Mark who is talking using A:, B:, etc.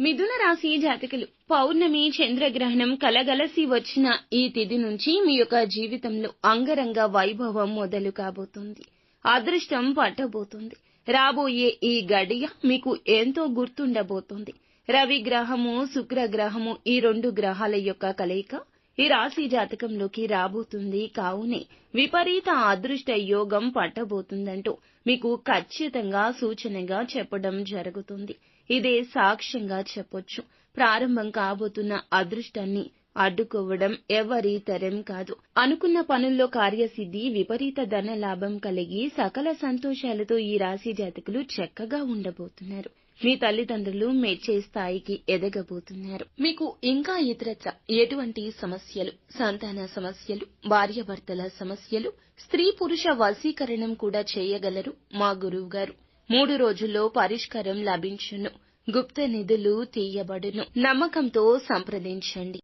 A: మిథున రాశి జాతకులు పౌర్ణమి చంద్రగ్రహణం కలగలసి వచ్చిన ఈ తిథి నుంచి మీ యొక్క జీవితంలో అంగరంగ వైభవం మొదలు కాబోతుంది. అదృష్టం పట్టబోతుంది. రాబోయే ఈ గడియ మీకు ఎంతో గుర్తుండబోతుంది. రవి గ్రహము శుక్ర గ్రహము ఈ రెండు గ్రహాల యొక్క కలయిక ఈ రాశి జాతకంలోకి రాబోతుంది. కావునే విపరీత అదృష్ట యోగం పట్టబోతుందంటూ మీకు ఖచ్చితంగా సూచనగా చెప్పడం జరుగుతుంది. ఇదే సాక్ష్యంగా చెప్పొచ్చు. ప్రారంభం కాబోతున్న అదృష్టాన్ని అడ్డుకోవడం ఎవరి తరం కాదు. అనుకున్న పనుల్లో కార్యసిద్ధి విపరీత ధన లాభం కలిగి సకల సంతోషాలతో ఈ రాశి జాతకులు చక్కగా ఉండబోతున్నారు. మీ తల్లిదండ్రులు మెచ్చే స్థాయికి ఎదగబోతున్నారు. మీకు ఇంకా ఇతరత్ర ఎటువంటి సమస్యలు సంతాన సమస్యలు భార్యాభర్తల సమస్యలు స్త్రీ పురుష వశీకరణం కూడా చేయగలరు? మా గురువు గారు మూడు రోజుల్లో పరిష్కారం లభించును. గుప్త నిధులు తీయబడును. నమ్మకంతో సంప్రదించండి.